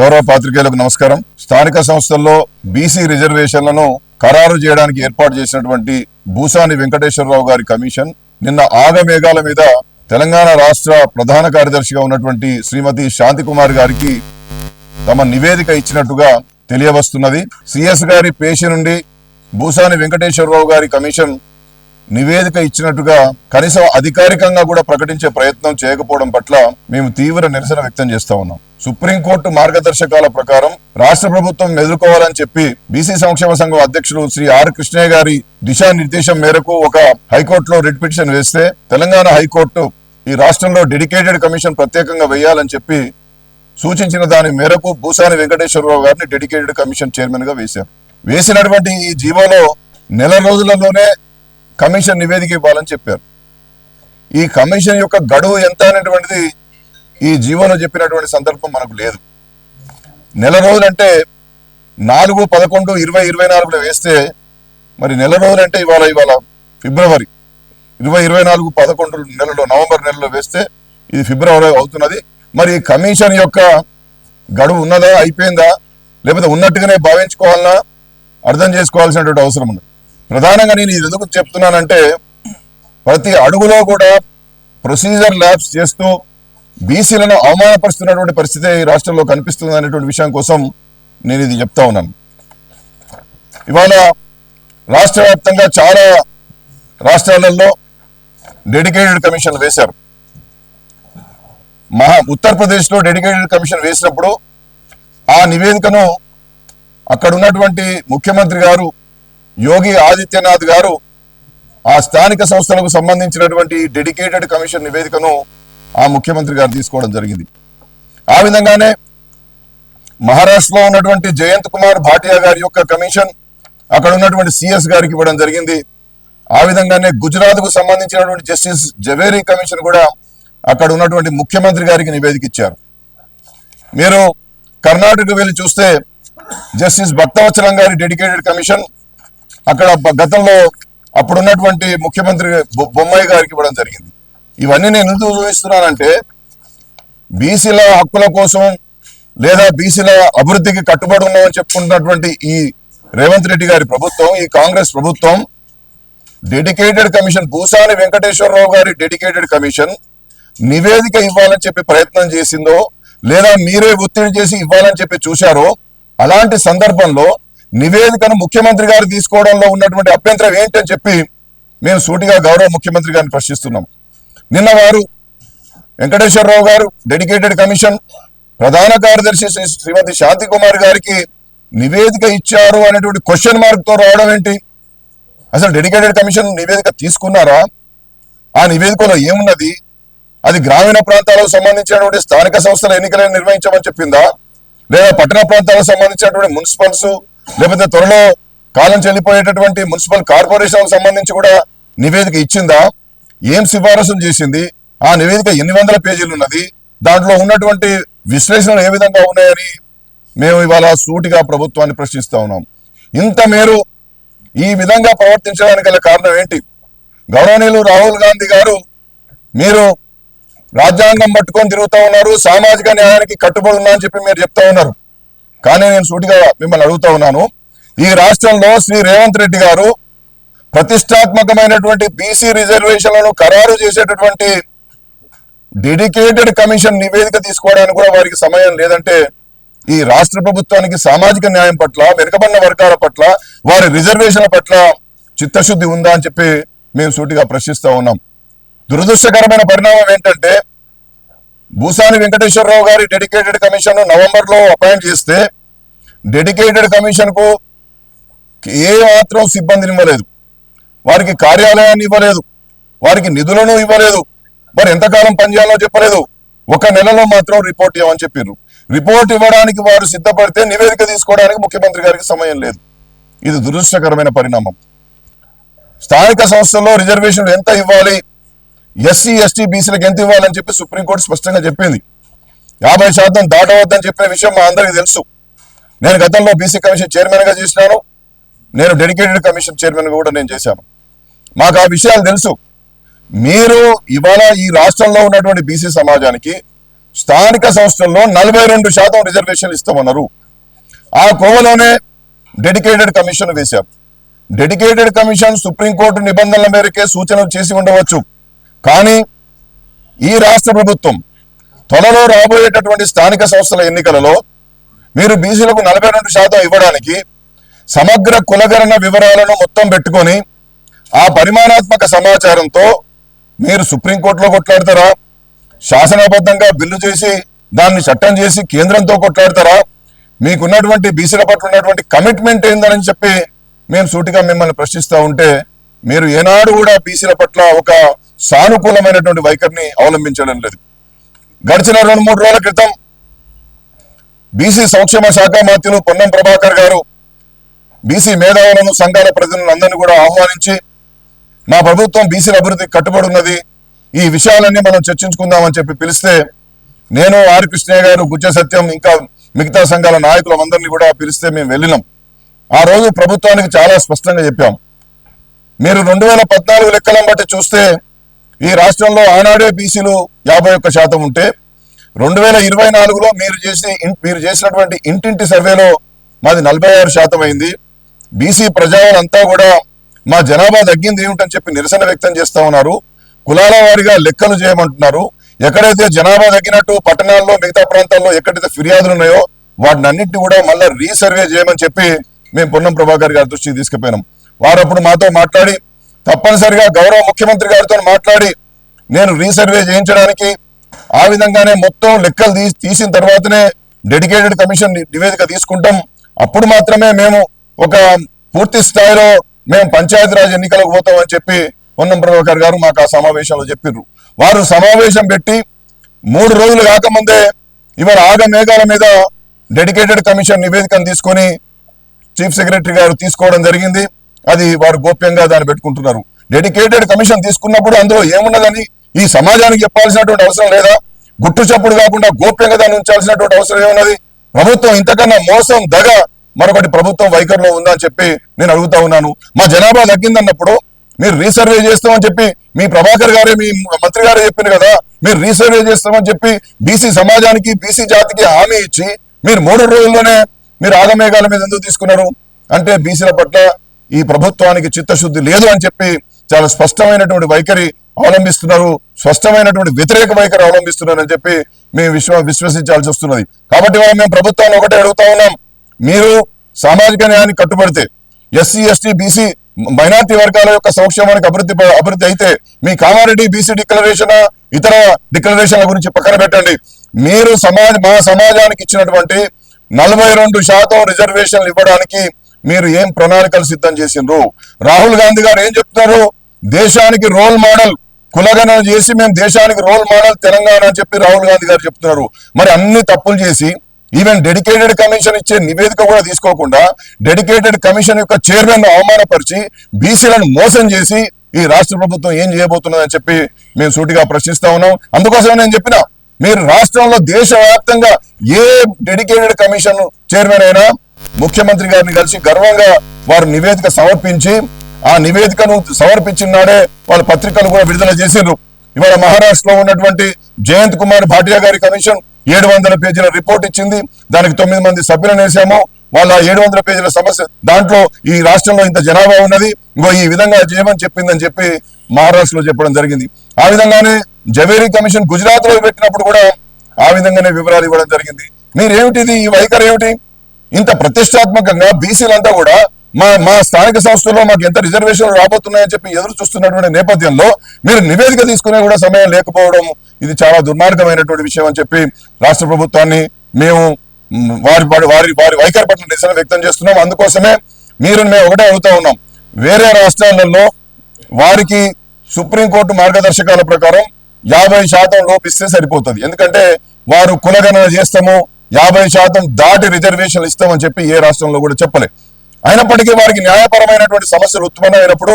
గౌరవ పాత్రికేయులకు నమస్కారం. స్థానిక సంస్థల్లో బీసీ రిజర్వేషన్లను ఖరారు చేయడానికి ఏర్పాటు చేసినటువంటి భూసాని వెంకటేశ్వరరావు గారి కమిషన్ నిన్న ఆగమేఘాల మీద తెలంగాణ రాష్ట్ర ప్రధాన కార్యదర్శిగా ఉన్నటువంటి శ్రీమతి శాంతి కుమార్ గారికి తమ నివేదిక ఇచ్చినట్టుగా తెలియవస్తున్నది. సిఎస్ గారి పేషి నుండి భూసాని వెంకటేశ్వరరావు గారి కమిషన్ నివేదిక ఇచ్చినట్టుగా కనీసం అధికారికంగా కూడా ప్రకటించే ప్రయత్నం చేయకపోవడం పట్ల మేము తీవ్ర నిరసన వ్యక్తం చేస్తా ఉన్నాం. సుప్రీంకోర్టు మార్గదర్శకాల ప్రకారం రాష్ట్ర ప్రభుత్వం ఎదుర్కోవాలని చెప్పి బీసీ సంక్షేమ సంఘం అధ్యక్షులు శ్రీ ఆర్ కృష్ణయ్య గారి దిశానిర్దేశం మేరకు ఒక హైకోర్టులో రిట్ పిటిషన్ వేస్తే తెలంగాణ హైకోర్టు ఈ రాష్ట్రంలో డెడికేటెడ్ కమిషన్ ప్రత్యేకంగా వేయాలని చెప్పి సూచించిన దాని మేరకు భూసాని వెంకటేశ్వరరావు గారిని డెడికేటెడ్ కమిషన్ చైర్మన్గా వేశారు. వేసినటువంటి ఈ జీవోలో నెల రోజులలోనే కమిషన్ నివేదిక ఇవ్వాలని చెప్పారు. ఈ కమిషన్ యొక్క గడువు ఎంత అనేటువంటిది ఈ జీవోలో చెప్పినటువంటి సందర్భం మనకు లేదు. నెల రోజులంటే నాలుగు పదకొండు ఇరవై ఇరవై నాలుగులో వేస్తే మరి నెల రోజులంటే ఇవాళ ఇవాళ ఫిబ్రవరి ఇరవై ఇరవై నాలుగు పదకొండు నెలలో నవంబర్ నెలలో వేస్తే ఇది ఫిబ్రవరి అవుతున్నది. మరి కమిషన్ యొక్క గడువు ఉన్నదా అయిపోయిందా లేకపోతే ఉన్నట్టుగానే భావించుకోవాలన్నా అర్థం చేసుకోవాల్సినటువంటి అవసరం ఉంది. ప్రధానంగా నేను ఇది ఎందుకు చెప్తున్నానంటే ప్రతి అడుగులో కూడా ప్రొసీజర్ ల్యాబ్స్ చేస్తూ బీసీలను అవమానపరుస్తున్నటువంటి పరిస్థితి ఈ రాష్ట్రంలో కనిపిస్తుంది అనేటువంటి విషయం కోసం నేను ఇది చెప్తా ఉన్నాను. ఇవాళ రాష్ట్ర వ్యాప్తంగా చాలా రాష్ట్రాలలో డెడికేటెడ్ కమిషన్ వేశారు. మహా ఉత్తరప్రదేశ్లో డెడికేటెడ్ కమిషన్ వేసినప్పుడు ఆ నివేదికను అక్కడ ఉన్నటువంటి ముఖ్యమంత్రి గారు యోగి ఆదిత్యనాథ్ గారు ఆ స్థానిక సంస్థలకు సంబంధించినటువంటి డెడికేటెడ్ కమిషన్ నివేదికను ఆ ముఖ్యమంత్రి గారు తీసుకోవడం జరిగింది. ఆ విధంగానే మహారాష్ట్రలో ఉన్నటువంటి జయంత్ కుమార్ భాటియా గారి యొక్క కమిషన్ అక్కడ ఉన్నటువంటి సిఎస్ గారికి ఇవ్వడం జరిగింది. ఆ విధంగానే గుజరాత్కు సంబంధించినటువంటి జస్టిస్ జవేరీ కమిషన్ కూడా అక్కడ ఉన్నటువంటి ముఖ్యమంత్రి గారికి నివేదిక ఇచ్చారు. మీరు కర్ణాటక వెళ్ళి చూస్తే జస్టిస్ భక్తవత్సలం గారి డెడికేటెడ్ కమిషన్ అక్కడ గతంలో అప్పుడున్నటువంటి ముఖ్యమంత్రి బొ- బొమ్మాయి గారికి ఇవ్వడం జరిగింది. ఇవన్నీ నేను ఎందుకు చూపిస్తున్నానంటే బీసీల హక్కుల కోసం లేదా బీసీల అభివృద్ధికి కట్టుబడి ఉన్నామని చెప్పుకుంటున్నటువంటి ఈ రేవంత్ రెడ్డి గారి ప్రభుత్వం ఈ కాంగ్రెస్ ప్రభుత్వం డెడికేటెడ్ కమిషన్ భూసాని వెంకటేశ్వరరావు గారి డెడికేటెడ్ కమిషన్ నివేదిక ఇవ్వాలని చెప్పి ప్రయత్నం చేసిందో లేదా మీరే ఒత్తిడి చేసి ఇవ్వాలని చెప్పి చూశారో అలాంటి సందర్భంలో నివేదికను ముఖ్యమంత్రి గారు తీసుకోవడంలో ఉన్నటువంటి అభ్యంతరం ఏంటని చెప్పి మేము సూటిగా గౌరవ ముఖ్యమంత్రి గారిని ప్రశ్నిస్తున్నాం. నిన్న వారు వెంకటేశ్వరరావు గారు డెడికేటెడ్ కమిషన్ ప్రధాన కార్యదర్శి శ్రీమతి శాంతి కుమార్ గారికి నివేదిక ఇచ్చారు అనేటువంటి క్వశ్చన్ మార్క్తో రావడం ఏంటి? అసలు డెడికేటెడ్ కమిషన్ నివేదిక తీసుకున్నారా? ఆ నివేదికలో ఏమున్నది? అది గ్రామీణ ప్రాంతాలకు సంబంధించినటువంటి స్థానిక సంస్థల ఎన్నికలను నిర్వహించమని చెప్పిందా? లేదా పట్టణ ప్రాంతాలకు సంబంధించినటువంటి మున్సిపల్స్ లేకపోతే త్వరలో కాలం చెల్లిపోయేటటువంటి మున్సిపల్ కార్పొరేషన్ సంబంధించి కూడా నివేదిక ఇచ్చిందా? ఏం సిఫారసులు చేసింది? ఆ నివేదిక ఎన్ని వందల పేజీలు ఉన్నది? దాంట్లో ఉన్నటువంటి విశ్లేషణలు ఏ విధంగా ఉన్నాయని మేము ఇవాళ సూటిగా ప్రభుత్వాన్ని ప్రశ్నిస్తా ఉన్నాం. ఇంత మేరు ఈ విధంగా ప్రవర్తించడానికి గల కారణం ఏంటి? గౌరవనీయులు రాహుల్ గాంధీ గారు మీరు రాజ్యాంగం పట్టుకొని తిరుగుతా ఉన్నారు సామాజిక న్యాయానికి కట్టుబడి ఉన్నా అని చెప్పి మీరు చెప్తా ఉన్నారు. కానీ నేను సూటిగా మిమ్మల్ని అడుగుతా ఉన్నాను. ఈ రాష్ట్రంలో శ్రీ రేవంత్ రెడ్డి గారు ప్రతిష్టాత్మకమైనటువంటి బీసీ రిజర్వేషన్లను ఖరారు చేసేటటువంటి డెడికేటెడ్ కమిషన్ నివేదిక తీసుకోవడానికి కూడా వారికి సమయం లేదంటే ఈ రాష్ట్ర ప్రభుత్వానికి సామాజిక న్యాయం పట్ల వెనుకబడిన వర్గాల పట్ల వారి రిజర్వేషన్ల పట్ల చిత్తశుద్ధి ఉందా అని చెప్పి మేము సూటిగా ప్రశ్నిస్తూ ఉన్నాం. దురదృష్టకరమైన పరిణామం ఏంటంటే భూసాని వెంకటేశ్వరరావు గారి డెడికేటెడ్ కమిషన్ నవంబర్లో అపాయింట్ చేస్తే డెడికేటెడ్ కమిషన్కు ఏ మాత్రం సిబ్బందిని ఇవ్వలేదు. వారికి కార్యాలయాన్ని ఇవ్వలేదు. వారికి నిధులను ఇవ్వలేదు. మరి ఎంతకాలం పనిచేయాలో చెప్పలేదు. ఒక నెలలో మాత్రం రిపోర్ట్ ఇవ్వమని చెప్పారు రిపోర్ట్ ఇవ్వడానికి వారు సిద్ధపడితే నివేదిక తీసుకోవడానికి ముఖ్యమంత్రి గారికి సమయం లేదు. ఇది దురదృష్టకరమైన పరిణామం. స్థానిక సంస్థల్లో రిజర్వేషన్లు ఎంత ఇవ్వాలి? ఎస్సీ ఎస్టీ బీసీలకు ఎంత ఇవ్వాలని చెప్పి సుప్రీంకోర్టు స్పష్టంగా చెప్పింది. యాభై శాతం దాటవద్దని చెప్పిన విషయం మా అందరికీ తెలుసు. నేను గతంలో బీసీ కమిషన్ చైర్మన్గా చేసినాను. నేను డెడికేటెడ్ కమిషన్ చైర్మన్గా కూడా నేను చేశాను. మాకు ఆ విషయాలు తెలుసు. మీరు ఇవాళ ఈ రాష్ట్రంలో ఉన్నటువంటి బీసీ సమాజానికి స్థానిక సంస్థల్లో నలభై రెండు శాతం రిజర్వేషన్లు ఇస్తామన్నారు. ఆ కోవలోనే డెడికేటెడ్ కమిషన్ వేశారు. డెడికేటెడ్ కమిషన్ సుప్రీంకోర్టు నిబంధనల మేరకే సూచనలు చేసి ఉండవచ్చు. కానీ ఈ రాష్ట్ర ప్రభుత్వం త్వరలో రాబోయేటటువంటి స్థానిక సంస్థల ఎన్నికలలో మీరు బీసీలకు నలభై రెండు శాతం ఇవ్వడానికి సమగ్ర కులగణన వివరాలను మొత్తం పెట్టుకొని ఆ పరిమాణాత్మక సమాచారంతో మీరు సుప్రీంకోర్టులో కొట్లాడతారా? శాసనబద్ధంగా బిల్లు చేసి దాన్ని చట్టం చేసి కేంద్రంతో కొట్లాడతారా? మీకున్నటువంటి బీసీల పట్ల ఉన్నటువంటి కమిట్మెంట్ ఏందని చెప్పి మేము సూటిగా మిమ్మల్ని ప్రశ్నిస్తూ ఉంటే మీరు ఏనాడు కూడా బీసీల పట్ల ఒక సానుకూలమైనటువంటి వైఖరిని అవలంబించడం లేదు. గడిచిన రెండు మూడు రోజుల క్రితం బీసీ సంక్షేమ శాఖ మంత్రులు పొన్నం ప్రభాకర్ గారు బీసీ మేధావులను సంఘాల ప్రతినిధులను అందరినీ కూడా ఆహ్వానించి మా ప్రభుత్వం బీసీల అభివృద్ధికి కట్టుబడి ఉన్నది. ఈ విషయాలన్నీ మనం చర్చించుకుందామని చెప్పి పిలిస్తే నేను ఆర్. కృష్ణయ్య గారు గుజ్జ సత్యం ఇంకా మిగతా సంఘాల నాయకులందరినీ కూడా పిలిస్తే మేము వెళ్ళినాం. ఆ రోజు ప్రభుత్వానికి చాలా స్పష్టంగా చెప్పాం. మీరు రెండు వేల పద్నాలుగు లెక్కలను బట్టి చూస్తే ఈ రాష్ట్రంలో ఆనాడే బీసీలు యాభై ఒక్క శాతం ఉంటే రెండు వేల ఇరవై నాలుగులో మీరు చేసి మీరు చేసినటువంటి ఇంటింటి సర్వేలో మాది నలభై ఆరు శాతం అయింది. బీసీ ప్రజలంతా కూడా మా జనాభా తగ్గింది ఏమిటని చెప్పి నిరసన వ్యక్తం చేస్తా ఉన్నారు. కులాల వారిగా లెక్కలు చేయమంటున్నారు. ఎక్కడైతే జనాభా తగ్గినట్టు పట్టణాల్లో మిగతా ప్రాంతాల్లో ఎక్కడైతే ఫిర్యాదులు ఉన్నాయో వాటిని అన్నింటినీ కూడా మళ్ళీ రీసర్వే చేయమని చెప్పి మేము పొన్నం ప్రభాకర్ గారి దృష్టికి తీసుకుపోయినాం. వారు అప్పుడు మాతో మాట్లాడి తప్పనిసరిగా గౌరవ ముఖ్యమంత్రి గారితో మాట్లాడి నేను రీసర్వే చేయించడానికి ఆ విధంగానే మొత్తం లెక్కలు తీసి తీసిన తర్వాతనే డెడికేటెడ్ కమిషన్ నివేదిక తీసుకుంటాం. అప్పుడు మాత్రమే మేము ఒక పూర్తి స్థాయిలో మేము పంచాయతీరాజ్ ఎన్నికలకు పోతామని చెప్పి పొన్నం ప్రభాకర్ గారు మాకు ఆ సమావేశంలో చెప్పిర్రు. వారు సమావేశం పెట్టి మూడు రోజులు కాకముందే ఇవాళ ఆగ మేఘాల మీద డెడికేటెడ్ కమిషన్ నివేదికను తీసుకొని చీఫ్ సెక్రటరీ గారు తీసుకోవడం జరిగింది. అది వారు గోప్యంగా దాన్ని పెట్టుకుంటున్నారు. డెడికేటెడ్ కమిషన్ తీసుకున్నప్పుడు అందులో ఏమున్నదని ఈ సమాజానికి చెప్పాల్సినటువంటి అవసరం లేదా? గుట్టు చప్పుడు కాకుండా గోప్యంగా దాన్ని ఉంచాల్సినటువంటి అవసరం ఏమున్నది? ప్రభుత్వం ఇంతకన్నా మోసం దగ మరొకటి ప్రభుత్వం వైఖరిలో ఉందని చెప్పి నేను అడుగుతా ఉన్నాను. మా జనాభా తగ్గిందన్నప్పుడు మీరు రీసర్వే చేస్తామని చెప్పి మీ ప్రభాకర్ గారే మీ మంత్రి గారే చెప్పారు కదా? మీరు రీసర్వే చేస్తామని చెప్పి బీసీ సమాజానికి బీసీ జాతికి హామీ ఇచ్చి మీరు మూడు రోజుల్లోనే మీరు ఆగమేఘాల మీద ఎందుకు తీసుకున్నారు? అంటే బీసీల పట్ల ఈ ప్రభుత్వానికి చిత్తశుద్ధి లేదు అని చెప్పి చాలా స్పష్టమైనటువంటి వైఖరి అవలంబిస్తున్నారు స్పష్టమైనటువంటి వ్యతిరేక వైఖరి అవలంబిస్తున్నారు అని చెప్పి మేము విశ్వ విశ్వసించాల్సి వస్తున్నది. కాబట్టి మేము ప్రభుత్వాన్ని ఒకటే అడుగుతా ఉన్నాం. మీరు సామాజిక న్యాయానికి కట్టుబడితే ఎస్సీ ఎస్టీ బీసీ మైనార్టీ వర్గాల యొక్క సంక్షేమానికి అభివృద్ధి అభివృద్ధి అయితే మీ కామారెడ్డి బీసీ డిక్లరేషన్ ఇతర డిక్లరేషన్ల గురించి పక్కన పెట్టండి. మీరు సమాజ మా సమాజానికి ఇచ్చినటువంటి నలభై రెండు శాతం రిజర్వేషన్లు ఇవ్వడానికి మీరు ఏం ప్రణాళికలు సిద్ధం చేసిండ్రు? రాహుల్ గాంధీ గారు ఏం చెప్తున్నారు? దేశానికి రోల్ మోడల్ కులగణన చేసి మేము దేశానికి రోల్ మోడల్ తెలంగాణ అని చెప్పి రాహుల్ గాంధీ గారు చెప్తున్నారు. మరి అన్ని తప్పులు చేసి ఈవెన్ డెడికేటెడ్ కమిషన్ ఇచ్చే నివేదిక కూడా తీసుకోకుండా డెడికేటెడ్ కమిషన్ యొక్క చైర్మన్ అవమానపరిచి బీసీలను మోసం చేసి ఈ రాష్ట్ర ప్రభుత్వం ఏం చేయబోతున్నదని చెప్పి మేము సూటిగా ప్రశ్నిస్తా ఉన్నాం. అందుకోసమే నేను చెప్పిన మీరు రాష్ట్రంలో దేశవ్యాప్తంగా ఏ డెడికేటెడ్ కమిషన్ చైర్మన్ అయినా ముఖ్యమంత్రి గారిని కలిసి గర్వంగా వారు నివేదిక సమర్పించి ఆ నివేదికను సమర్పించిన నాడే వాళ్ళ పత్రికలు కూడా విడుదల చేసిండ్రు. ఇవాళ మహారాష్ట్రలో ఉన్నటువంటి జయంత్ కుమార్ భాటియా గారి కమిషన్ ఏడు వందల పేజీల రిపోర్ట్ ఇచ్చింది. దానికి తొమ్మిది మంది సభ్యులను వేసాము. వాళ్ళ ఏడు వందల పేజీల సమస్య దాంట్లో ఈ రాష్ట్రంలో ఇంత జనాభా ఉన్నది. ఇంకో ఈ విధంగా చేయమని చెప్పిందని చెప్పి మహారాష్ట్రలో చెప్పడం జరిగింది. ఆ విధంగానే జవేరీ కమిషన్ గుజరాత్లో పెట్టినప్పుడు కూడా ఆ విధంగానే వివరాలు ఇవ్వడం జరిగింది. మీరేమిటిది? ఈ వైఖరి ఏమిటి? ఇంత ప్రతిష్టాత్మకంగా బీసీలంతా కూడా మా మా స్థానిక సంస్థల్లో మాకు ఎంత రిజర్వేషన్లు రాబోతున్నాయని చెప్పి ఎదురు చూస్తున్నటువంటి నేపథ్యంలో మీరు నివేదిక తీసుకునే కూడా సమయం లేకపోవడం ఇది చాలా దుర్మార్గమైనటువంటి విషయం అని చెప్పి రాష్ట్ర ప్రభుత్వాన్ని మేము వారి వారి వారి వారి వైఖరి పట్ల నిరసన వ్యక్తం చేస్తున్నాం. అందుకోసమే మీరు మేము ఒకటే అడుగుతా ఉన్నాం. వేరే రాష్ట్రాలలో వారికి సుప్రీంకోర్టు మార్గదర్శకాల ప్రకారం యాభై శాతం లోపిస్తే సరిపోతుంది. ఎందుకంటే వారు కులగణన చేస్తాము యాభై శాతం దాటి రిజర్వేషన్లు ఇస్తామని చెప్పి ఏ రాష్ట్రంలో కూడా చెప్పలే అయినప్పటికీ వారికి న్యాయపరమైనటువంటి సమస్యలు ఉత్పన్నమైనప్పుడు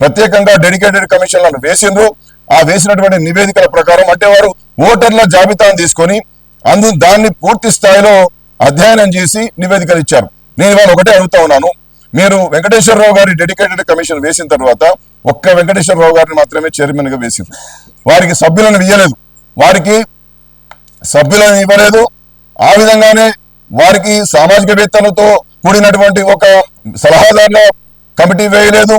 ప్రత్యేకంగా డెడికేటెడ్ కమిషన్లను వేసిండ్రు. ఆ వేసినటువంటి నివేదికల ప్రకారం అంటే వారు ఓటర్ల జాబితాను తీసుకొని అందు దాన్ని పూర్తి స్థాయిలో అధ్యయనం చేసి నివేదికలు ఇచ్చారు. నేను ఇవాళ ఒకటే అడుగుతా ఉన్నాను. మీరు వెంకటేశ్వరరావు గారి డెడికేటెడ్ కమిషన్ వేసిన తర్వాత ఒక్క వెంకటేశ్వరరావు గారిని మాత్రమే చైర్మన్గా వేసింది వారికి సభ్యులను ఇవ్వలేదు వారికి సభ్యులను ఇవ్వలేదు. ఆ విధంగానే వారికి సామాజికవేత్తలతో కూడినటువంటి ఒక సలహాదారుల కమిటీ వేయలేదు.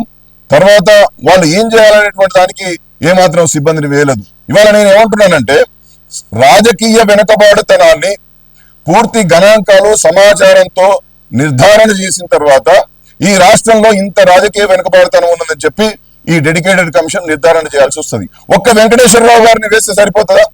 తర్వాత వాళ్ళు ఏం చేయాలనేటువంటి దానికి ఏమాత్రం సిబ్బందిని వేయలేదు. ఇవాళ నేను ఏమంటున్నానంటే రాజకీయ వెనుకబాటుతనాన్ని పూర్తి గణాంకాలు సమాచారంతో నిర్ధారణ చేసిన తర్వాత ఈ రాష్ట్రంలో ఇంత రాజకీయ వెనుకబాటుతనం ఉన్నదని చెప్పి ఈ డెడికేటెడ్ కమిషన్ నిర్ధారణ చేయాల్సి వస్తుంది. ఒక్క వెంకటేశ్వరరావు గారిని వేస్తే సరిపోతుందా?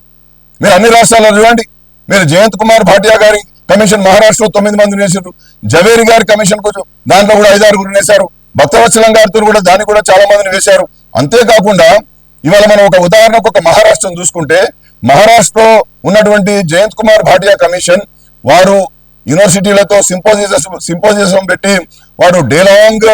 మీరు అన్ని రాష్ట్రాల్లో చూడండి. మీరు జయంత్ కుమార్ భాటియా గారి కమిషన్ మహారాష్ట్రలో తొమ్మిది మందిని వేశారు జవేరి గారి కమిషన్ కొంచెం దాంట్లో కూడా ఐదారుగురు వేశారు భక్తవత్సలం గారితో కూడా దాన్ని కూడా చాలా మందిని వేశారు అంతేకాకుండా ఇవాళ మనం ఒక ఉదాహరణకు ఒక మహారాష్ట్రం చూసుకుంటే మహారాష్ట్రలో ఉన్నటువంటి జయంత్ కుమార్ భాటియా కమిషన్ వారు యూనివర్సిటీలతో సింపోజియం సింపోజియం పెట్టి వారు డేలాంగ్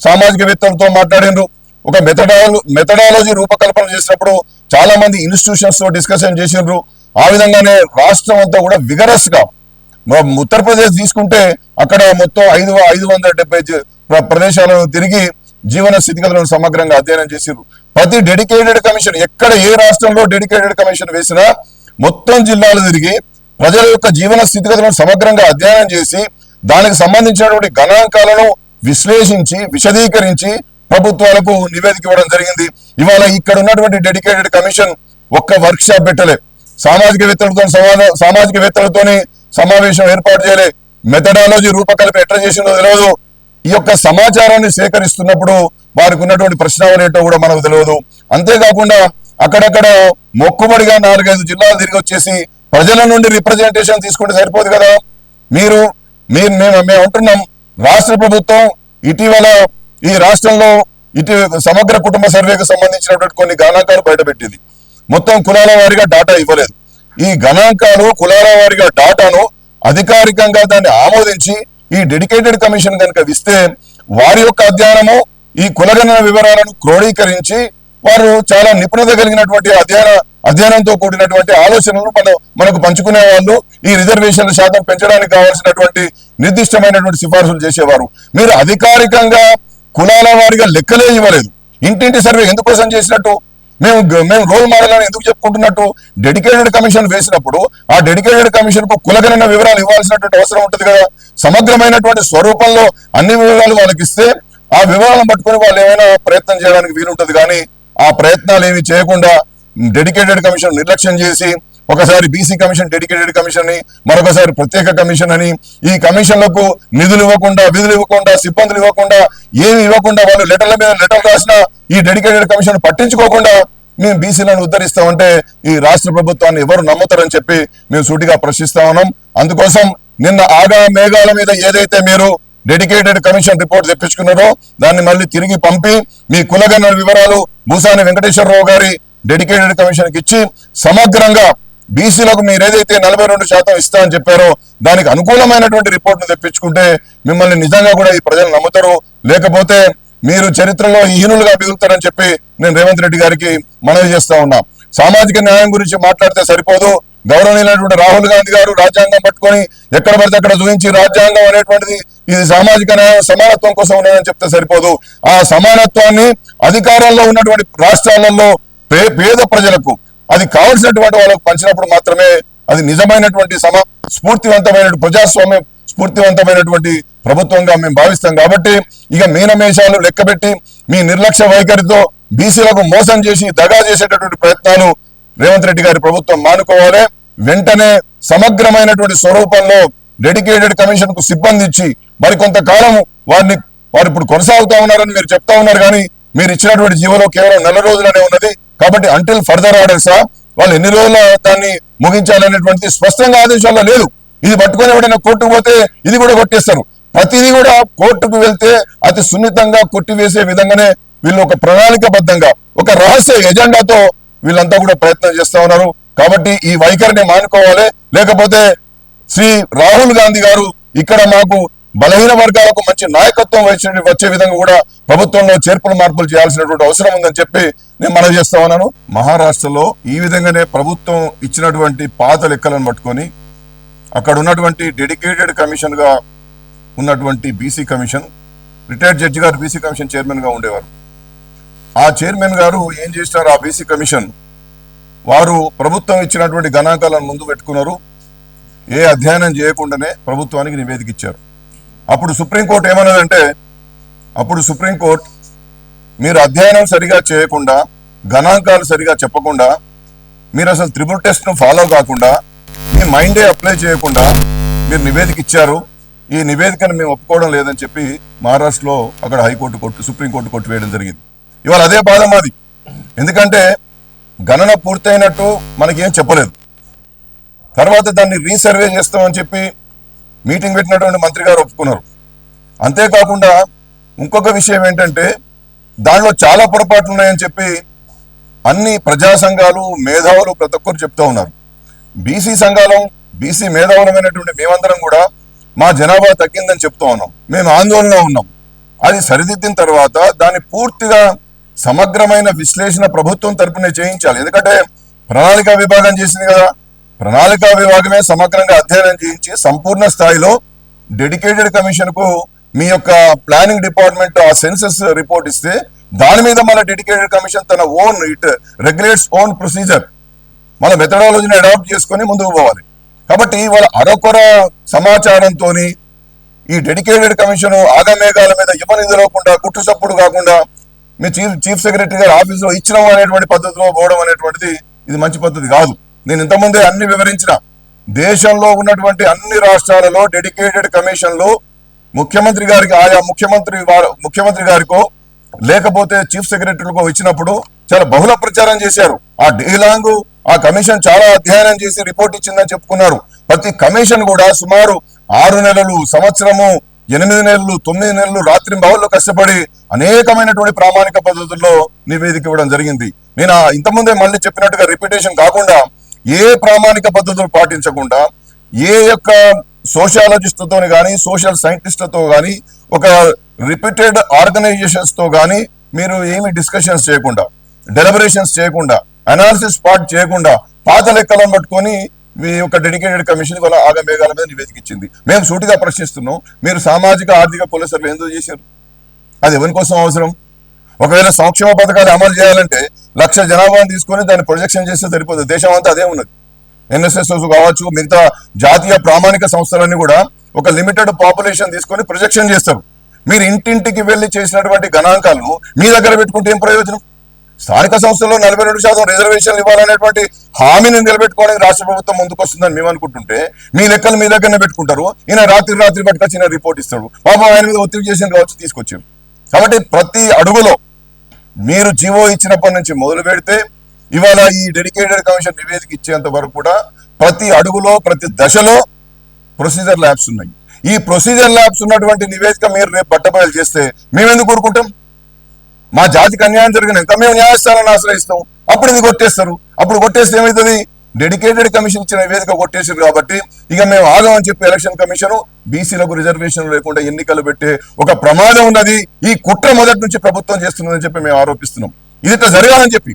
సామాజికవేత్తలతో మాట్లాడినరు ఒక మెథడాలజీ మెథడాలజీ రూపకల్పన చేసినప్పుడు చాలా మంది ఇన్స్టిట్యూషన్స్తో డిస్కషన్ చేసిండ్రు. ఆ విధంగానే రాష్ట్రం అంతా కూడా విగరస్గా ఉత్తరప్రదేశ్ తీసుకుంటే అక్కడ మొత్తం ఐదు ఐదు వందల డెబ్బై ప్ర- ప్రదేశాలను తిరిగి జీవన స్థితిగతులను సమగ్రంగా అధ్యయనం చేసిరు ప్రతి డెడికేటెడ్ కమిషన్ ఎక్కడ ఏ రాష్ట్రంలో డెడికేటెడ్ కమిషన్ వేసినా మొత్తం జిల్లాలు తిరిగి ప్రజల యొక్క జీవన స్థితిగతులను సమగ్రంగా అధ్యయనం చేసి దానికి సంబంధించినటువంటి గణాంకాలను విశ్లేషించి విశదీకరించి ప్రభుత్వాలకు నివేదిక ఇవ్వడం జరిగింది. ఇవాళ ఇక్కడ ఉన్నటువంటి డెడికేటెడ్ కమిషన్ ఒక్క వర్క్ షాప్ పెట్టలే. సామాజికవేత్తలతో సామాజిక సామాజికవేత్తలతోని సమావేశం ఏర్పాటు చేయలే. మెథడాలజీ రూపకల్పన ఎట్లా చేసిందో తెలియదు ఈ యొక్క సమాచారాన్ని సేకరిస్తున్నప్పుడు వారికి ఉన్నటువంటి ప్రశ్నావళి ఏంటో కూడా మనకు తెలియదు అంతేకాకుండా అక్కడక్కడ మొక్కుబడిగా నాలుగైదు జిల్లాలు తిరిగి వచ్చేసి ప్రజల నుండి రిప్రజెంటేషన్ తీసుకుంటే సరిపోదు కదా. మీరు మీరు మేము మేము అంటున్నాం. రాష్ట్ర ప్రభుత్వం ఇటీవల ఈ రాష్ట్రంలో ఇటీవల సమగ్ర కుటుంబ సర్వేకు సంబంధించినటువంటి కొన్ని గణాంకాలు బయటపెట్టింది. మొత్తం కులాల వారిగా డాటా ఇవ్వలేదు. ఈ గణాంకాలు కులాల వారిగా డాటాను అధికారికంగా దాన్ని ఆమోదించి ఈ డెడికేటెడ్ కమిషన్ కనుక ఇస్తే వారి యొక్క అధ్యయనము ఈ కులగణన వివరాలను క్రోడీకరించి వారు చాలా నిపుణత కలిగినటువంటి అధ్యయన అధ్యయనంతో కూడినటువంటి ఆలోచనలు మనం మనకు పంచుకునే వాళ్ళు ఈ రిజర్వేషన్ల శాతం పెంచడానికి కావాల్సినటువంటి నిర్దిష్టమైనటువంటి సిఫార్సులు చేసేవారు. మీరు అధికారికంగా కులాల వారిగా లెక్కలే ఇవ్వలేదు. ఇంటింటి సర్వే ఎందుకోసం చేసినట్టు? మేము మేము రోల్ మోడల్ అని ఎందుకు చెప్పుకుంటున్నట్టు డెడికేటెడ్ కమిషన్ వేసినప్పుడు ఆ డెడికేటెడ్ కమిషన్కు కులగణన వివరాలు ఇవ్వాల్సినటువంటి అవసరం ఉంటుంది కదా. సమగ్రమైనటువంటి స్వరూపంలో అన్ని వివరాలు వాళ్ళకి ఇస్తే ఆ వివరాలను పట్టుకొని వాళ్ళు ఏమైనా ప్రయత్నం చేయడానికి వీలుంటది కానీ ఆ ప్రయత్నాలు ఏమి చేయకుండా డెడికేటెడ్ కమిషన్ నిర్లక్ష్యం చేసి ఒకసారి బీసీ కమిషన్ డెడికేటెడ్ కమిషన్ అని మరొకసారి ప్రత్యేక కమిషన్ అని. ఈ కమిషన్లకు నిధులు ఇవ్వకుండా విధులు ఇవ్వకుండా సిబ్బందులు ఇవ్వకుండా ఏమి ఇవ్వకుండా వాళ్ళు లెటర్ల మీద లెటర్లు రాసిన ఈ డెడికేటెడ్ కమిషన్ పట్టించుకోకుండా మేము బీసీలను ఉద్ధరిస్తామంటే ఈ రాష్ట్ర ప్రభుత్వాన్ని ఎవరు నమ్ముతారని చెప్పి మేము సూటిగా ప్రశ్నిస్తా ఉన్నాం. అందుకోసం నిన్న ఆగా మేఘాల మీద ఏదైతే మీరు డెడికేటెడ్ కమిషన్ రిపోర్ట్ తెప్పించుకున్నారో దాన్ని మళ్ళీ తిరిగి పంపి మీ కులగన్న వివరాలు భూసాని వెంకటేశ్వరరావు గారి డెడికేటెడ్ కమిషన్కి ఇచ్చి సమగ్రంగా బీసీలకు మీరు ఏదైతే నలభై రెండు శాతం ఇస్తా అని చెప్పారో దానికి అనుకూలమైనటువంటి రిపోర్ట్ను తెప్పించుకుంటే మిమ్మల్ని నిజంగా కూడా ఈ ప్రజలు నమ్ముతారు. లేకపోతే మీరు చరిత్రలో హీనులుగా మిగులుతారని చెప్పి నేను రేవంత్ రెడ్డి గారికి మనవి చేస్తా ఉన్నా. సామాజిక న్యాయం గురించి మాట్లాడితే సరిపోదు. గౌరవనీయులైనటువంటి రాహుల్ గాంధీ గారు రాజ్యాంగం పట్టుకొని ఎక్కడ పడితే అక్కడ చూపించి రాజ్యాంగం అనేటువంటిది ఇది సామాజిక న్యాయం సమానత్వం కోసం ఉన్నదని చెప్తే సరిపోదు. ఆ సమానత్వాన్ని అధికారంలో ఉన్నటువంటి రాష్ట్రాలలో పే- పేద ప్రజలకు అది కావలసినటువంటి వాళ్ళకు పంచినప్పుడు మాత్రమే అది నిజమైనటువంటి సమ స్ఫూర్తివంతమైన ప్రజాస్వామ్యం స్ఫూర్తివంతమైనటువంటి ప్రభుత్వంగా మేము భావిస్తాం. కాబట్టి ఇక మీనమేషాలు లెక్కబెట్టి మీ నిర్లక్ష్య వైఖరితో బీసీలకు మోసం చేసి దగా చేసేటటువంటి ప్రయత్నాలు రేవంత్ రెడ్డి గారి ప్రభుత్వం మానుకోవాలి. వెంటనే సమగ్రమైనటువంటి స్వరూపంలో డెడికేటెడ్ కమిషన్కు సిబ్బంది ఇచ్చి మరి కొంతకాలం వారిని వారు ఇప్పుడు కొనసాగుతా ఉన్నారని మీరు చెప్తా ఉన్నారు. కానీ మీరు ఇచ్చినటువంటి జీవోలో కేవలం నెల రోజులనే ఉన్నది. కాబట్టి అంటిల్ ఫర్దర్ ఆర్డర్స్ వాళ్ళు ఎన్ని రోజుల దాన్ని ముగించాలనేటువంటి స్పష్టంగా ఆదేశాల్లో లేదు. ఇది పట్టుకొని ఎవడైనా కోర్టుకు పోతే ఇది కూడా కొట్టేస్తారు. ప్రతిదీ కూడా కోర్టుకు వెళ్తే అతి సున్నితంగా కొట్టివేసే విధంగానే వీళ్ళు ఒక ప్రణాళికబద్ధంగా ఒక రహస్య ఎజెండాతో వీళ్ళంతా కూడా ప్రయత్నం చేస్తా ఉన్నారు. కాబట్టి ఈ వైఖరిని మానుకోవాలి. లేకపోతే శ్రీ రాహుల్ గాంధీ గారు ఇక్కడ మాకు బలహీన వర్గాలకు మంచి నాయకత్వం వచ్చే వచ్చే విధంగా కూడా ప్రభుత్వంలో చేర్పులు మార్పులు చేయాల్సినటువంటి అవసరం ఉందని చెప్పి నేను మనం చేస్తా ఉన్నాను. మహారాష్ట్రలో ఈ విధంగానే ప్రభుత్వం ఇచ్చినటువంటి పాత లెక్కలను పట్టుకొని అక్కడ ఉన్నటువంటి డెడికేటెడ్ కమిషన్గా ఉన్నటువంటి బీసీ కమిషన్ రిటైర్డ్ జడ్జి గారు బీసీ కమిషన్ చైర్మన్గా ఉండేవారు. ఆ చైర్మన్ గారు ఏం చేసినారు ఆ బీసీ కమిషన్ వారు ప్రభుత్వం ఇచ్చినటువంటి గణాంకాలను ముందు పెట్టుకున్నారు. ఏ అధ్యయనం చేయకుండానే ప్రభుత్వానికి నివేదిక ఇచ్చారు. అప్పుడు సుప్రీంకోర్టు ఏమన్నదంటే అప్పుడు సుప్రీంకోర్టు మీరు అధ్యయనం సరిగా చేయకుండా గణాంకాలు సరిగా చెప్పకుండా మీరు అసలు త్రిబుల్ టెస్ట్ను ఫాలో కాకుండా మీ మైండే అప్లై చేయకుండా మీరు నివేదిక ఇచ్చారు. ఈ నివేదికను మేము ఒప్పుకోవడం లేదని చెప్పి మహారాష్ట్రలో అక్కడ హైకోర్టు కొట్టు సుప్రీంకోర్టు కొట్టివేయడం జరిగింది. ఇవాళ అదే బాధ మాది. ఎందుకంటే గణన పూర్తయినట్టు మనకేం చెప్పలేదు. తర్వాత దాన్ని రీసర్వే చేస్తామని చెప్పి మీటింగ్ పెట్టినటువంటి మంత్రి గారు ఒప్పుకున్నారు. అంతేకాకుండా ఇంకొక విషయం ఏంటంటే దానిలో చాలా పొరపాట్లు ఉన్నాయని చెప్పి అన్ని ప్రజా సంఘాలు మేధావులు ప్రతి ఒక్కరు చెప్తా ఉన్నారు. బీసీ సంఘాలం బీసీ మేధావులమైనటువంటి మేమందరం కూడా మా జనాభా తగ్గిందని చెప్తా ఉన్నాం. మేము ఆందోళనలో ఉన్నాం. అది సరిదిద్దిన తర్వాత దాన్ని పూర్తిగా సమగ్రమైన విశ్లేషణ ప్రభుత్వం తరపునే చేయించాలి. ఎందుకంటే ప్రణాళిక విభాగం చేసింది కదా ప్రణాళికా విభాగమే సమగ్రంగా అధ్యయనం చేయించి సంపూర్ణ స్థాయిలో డెడికేటెడ్ కమిషన్కు మీ యొక్క ప్లానింగ్ డిపార్ట్మెంట్ ఆ సెన్సెస్ రిపోర్ట్ ఇస్తే దాని మీద మన డెడికేటెడ్ కమిషన్ తన own it regulates own procedure. మన మెథడాలజీని అడాప్ట్ చేసుకొని ముందుకు పోవాలి. కాబట్టి వాళ్ళ అరొకర సమాచారంతో ఈ డెడికేటెడ్ కమిషన్ ఆగమేఘాల మీద ఇవ్వని తెలవకుండా కుట్టు కాకుండా మీ చీఫ్ చీఫ్ సెక్రటరీ గారి ఆఫీసులో ఇచ్చినాం అనేటువంటి పద్ధతిలో పోవడం అనేటువంటిది ఇది మంచి పద్ధతి కాదు. నేను ఇంతకుముందే అన్ని వివరించిన. దేశంలో ఉన్నటువంటి అన్ని రాష్ట్రాలలో డెడికేటెడ్ కమిషన్లు ముఖ్యమంత్రి గారికి ఆయా ముఖ్యమంత్రి ముఖ్యమంత్రి గారికో లేకపోతే చీఫ్ సెక్రటరీకో ఇచ్చినప్పుడు చాలా బహుళ ప్రచారం చేశారు. ఆ డీలాంగ్ ఆ కమిషన్ చాలా అధ్యయనం చేసి రిపోర్ట్ ఇచ్చిందని చెప్పుకున్నారు. ప్రతి కమిషన్ కూడా సుమారు ఆరు నెలలు సంవత్సరము ఎనిమిది నెలలు తొమ్మిది నెలలు రాత్రి బహుల్లో కష్టపడి అనేకమైనటువంటి ప్రామాణిక పద్ధతుల్లో నివేదిక ఇవ్వడం జరిగింది. నేను ఇంతకుముందే మళ్ళీ చెప్పినట్టుగా రిపిటేషన్ కాకుండా ఏ ప్రామాణిక పద్ధతులు పాటించకుండా ఏ యొక్క సోషాలజిస్ట్తో కానీ సోషల్ సైంటిస్ట్తో కానీ ఒక రిపీటెడ్ ఆర్గనైజేషన్స్తో కానీ మీరు ఏమి డిస్కషన్స్ చేయకుండా డెలిబరేషన్స్ చేయకుండా అనాలిసిస్ పార్ట్ చేయకుండా పాత లెక్కలను పట్టుకొని మీ యొక్క డెడికేటెడ్ కమిషన్ వల్ల ఆగమేఘాల మీద నివేదిక ఇచ్చింది మేము సూటిగా ప్రశ్నిస్తున్నాం మీరు సామాజిక ఆర్థిక కుల సర్వే ఎందుకు చేశారు? అది ఎవరి కోసం అవసరం? ఒకవేళ సంక్షేమ పథకాలు అమలు చేయాలంటే లక్ష జనాభాను తీసుకొని దాన్ని ప్రొజెక్షన్ చేస్తే సరిపోతుంది. దేశం అంతా అదే ఉన్నది. ఎన్ఎస్ఎస్ కావచ్చు మిగతా జాతీయ ప్రామాణిక సంస్థలన్నీ కూడా ఒక లిమిటెడ్ పాపులేషన్ తీసుకొని ప్రొజెక్షన్ చేస్తారు. మీరు ఇంటింటికి వెళ్ళి చేసినటువంటి గణాంకాలను మీ దగ్గర పెట్టుకుంటే ఏం ప్రయోజనం? స్థానిక సంస్థల్లో నలభై రెండు శాతం రిజర్వేషన్లు ఇవ్వాలనేటువంటి హామీని నిలబెట్టుకోవడానికి రాష్ట్ర ప్రభుత్వం ముందుకొస్తుందని మేము అనుకుంటుంటే మీ లెక్కలు మీ దగ్గరనే పెట్టుకుంటారు. ఈయన రాత్రి రాత్రి పట్టుకొచ్చి రిపోర్ట్ ఇస్తాడు. పాపం ఆయన మీద ఒత్తిడి చేసిన కావచ్చు తీసుకొచ్చారు కాబట్టి ప్రతి అడుగులో మీరు జీవో ఇచ్చినప్పటి నుంచి మొదలు పెడితే ఇవాళ ఈ డెడికేటెడ్ కమిషన్ నివేదిక ఇచ్చేంత వరకు కూడా ప్రతి అడుగులో ప్రతి దశలో ప్రొసీజర్ ల్యాబ్స్ ఉన్నాయి. ఈ ప్రొసీజర్ ల్యాబ్స్ ఉన్నటువంటి నివేదిక మీరు రేపు బట్టబయలు చేస్తే మేము ఎందుకు కోరుకుంటాం? మా జాతికి అన్యాయం జరిగినాక మేము న్యాయస్థానాన్ని ఆశ్రయిస్తాం? అప్పుడు ఇది కొట్టేస్తారు? అప్పుడు కొట్టేస్తే ఏమవుతుంది? డెడికేటెడ్ కమిషన్ ఇచ్చిన నివేదిక కొట్టేసారు కాబట్టి ఇక మేము ఆగమని చెప్పి ఎలక్షన్ కమిషన్ బీసీలకు రిజర్వేషన్ లేకుండా ఎన్నికలు పెట్టే ఒక ప్రమాదం ఉన్నది. ఈ కుట్ర మొదటి నుంచి ప్రభుత్వం చేస్తున్నదని చెప్పి మేము ఆరోపిస్తున్నాం. ఇది ఇట్లా జరగాలని చెప్పి.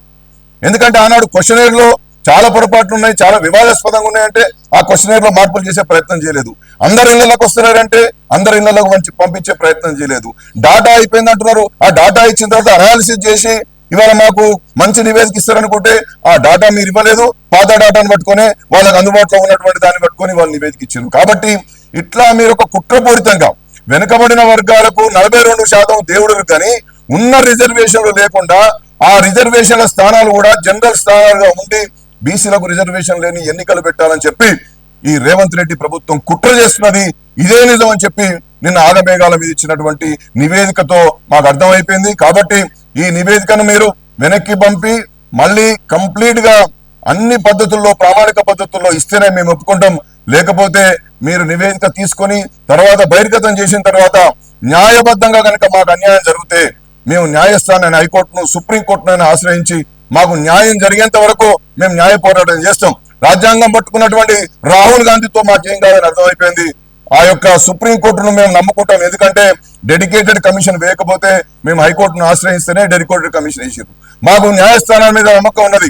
ఎందుకంటే ఆనాడు క్వశ్చనేర్లో చాలా పొరపాట్లు ఉన్నాయి చాలా వివాదాస్పదంగా ఉన్నాయంటే ఆ క్వశ్చనేర్లో మార్పులు చేసే ప్రయత్నం చేయలేదు. అందరు ఇళ్ళలోకి వస్తున్నారంటే అందరి ఇళ్ళలోకి మంచి పంపించే ప్రయత్నం చేయలేదు. డాటా అయిపోయింది అంటున్నారు ఆ డాటా ఇచ్చిన తర్వాత అనాలిసిస్ చేసి ఇవాళ మాకు మంచి నివేదిక ఇస్తారనుకుంటే ఆ డాటా మీరు ఇవ్వలేదు. పాత డాటాను పట్టుకొని వాళ్ళకి అందుబాటులో ఉన్నటువంటి దాన్ని పట్టుకొని వాళ్ళు నివేదిక ఇచ్చారు. కాబట్టి ఇట్లా మీరు ఒక కుట్రపూరితంగా వెనుకబడిన వర్గాలకు నలభై రెండు శాతం దేవుడు కానీ ఉన్న రిజర్వేషన్లు లేకుండా ఆ రిజర్వేషన్ల స్థానాలు కూడా జనరల్ స్థానాలుగా ఉండి బీసీలకు రిజర్వేషన్ లేని ఎన్నికలు పెట్టాలని చెప్పి ఈ రేవంత్ రెడ్డి ప్రభుత్వం కుట్ర చేస్తున్నది ఇదే నిజం అని చెప్పి నిన్న ఆగమేఘాల మీద ఇచ్చినటువంటి నివేదికతో మాకు అర్థమైపోయింది. కాబట్టి ఈ నివేదికను మీరు వెనక్కి పంపి మళ్ళీ కంప్లీట్గా అన్ని పద్ధతుల్లో ప్రామాణిక పద్ధతుల్లో ఇస్తేనే మేము ఒప్పుకుంటాం. లేకపోతే మీరు నివేదిక తీసుకొని తర్వాత బహిర్గతం చేసిన తర్వాత న్యాయబద్ధంగా కనుక మాకు అన్యాయం జరిగితే మేము న్యాయస్థానాన్ని హైకోర్టును సుప్రీంకోర్టును ఆశ్రయించి మాకు న్యాయం జరిగేంత వరకు మేము న్యాయ పోరాటం చేస్తాం. రాజ్యాంగం పట్టుకున్నటువంటి రాహుల్ గాంధీతో మాకేం కాదని అర్థమైపోయింది. ఆ యొక్క సుప్రీం కోర్టును మేము నమ్ముకుంటాం. ఎందుకంటే డెడికేటెడ్ కమిషన్ వేయకపోతే మేము హైకోర్టును ఆశ్రయిస్తేనే డెడికేటెడ్ కమిషన్ వేసారు మాకు న్యాయస్థానాల మీద నమ్మకం ఉన్నది.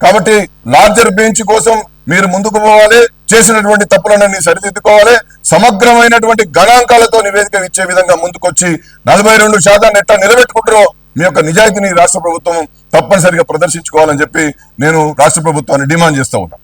కాబట్టి లార్జర్ బెంచ్ కోసం మీరు ముందుకు పోవాలి. చేసినటువంటి తప్పులన్నీ సరిదిద్దుకోవాలి. సమగ్రమైనటువంటి గణాంకాలతో నివేదిక ఇచ్చే విధంగా ముందుకొచ్చి నలభై రెండు శాతాన్ని ఎట్లా నిలబెట్టుకుంటారో మీ యొక్క నిజాయితీని రాష్ట్ర ప్రభుత్వం తప్పనిసరిగా ప్రదర్శించుకోవాలని చెప్పి నేను రాష్ట్ర ప్రభుత్వాన్ని డిమాండ్ చేస్తా ఉన్నా